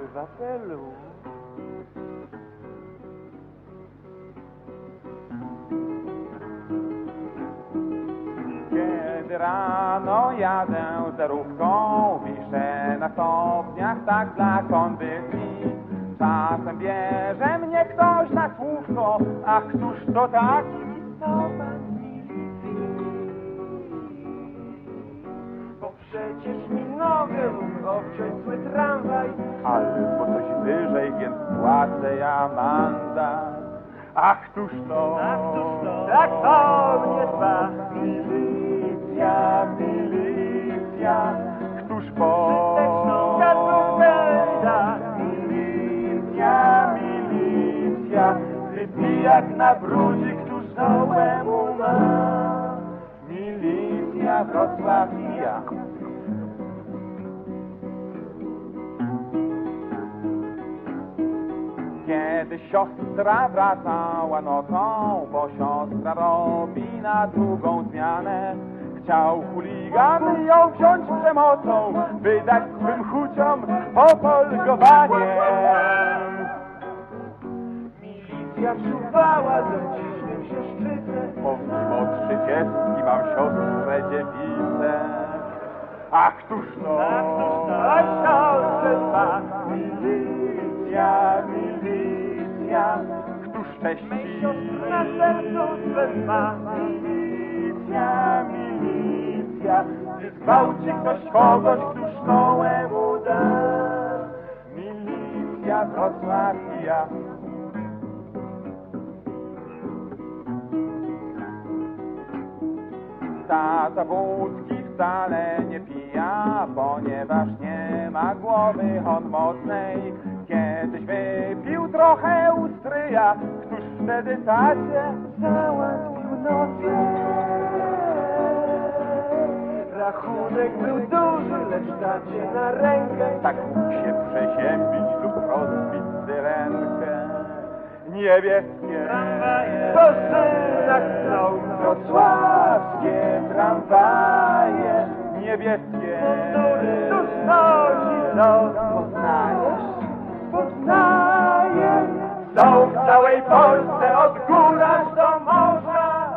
obywatelu. Kiedy rano jadę zerówką, wiszę na stopniach tak dla kondycji. Czasem bierze mnie ktoś na słówko, a któż to taki listopad Bo przecież mandat. Ach, któż to? Tak to mnie dba. Milicja, milicja, któż po... Da. Milicja, milicja, ty pijak na brudzi, któż dołemu ma. Milicja Wrocławia. Kiedy siostra wracała nocą, bo siostra robi na drugą zmianę. Chciał chuligan ją wziąć przemocą, wydać swym chuciom popolgowanie. Milicja czuwała, dociśniem się szczytę. Pomimo trzydziestki mam siostrze dziewicę. Ach, któż to? Ach, któż to? Oj, siostrze. Milicja, milicja, któż cześci? Na sercu swe ma. Milicja, milicja, gdy zgwałci ktoś kogoś, któż szkołę mu da. Milicja Wrocławia. Tata wódki wcale nie pija, ponieważ nie ma głowy on mocnej. Trochę u stryja, któż wtedy tacie załatwił nocę. Rachunek był duży, lecz tacie na rękę. Tak mógł się przeziębić lub rozbić syrenkę. Niebieskie Tramwaje po synach chcą. wrocławskie tramwaje, niebieskie Który tu stoi, no. Całej Polsce od gór aż do morza.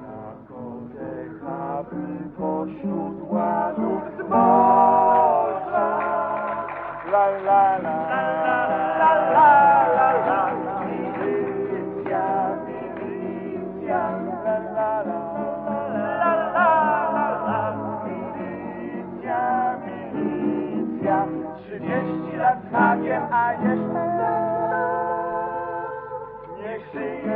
Jak odechaby pośród ładów zboża. La la la trzydzieści lat hakiem, a jeszcze see.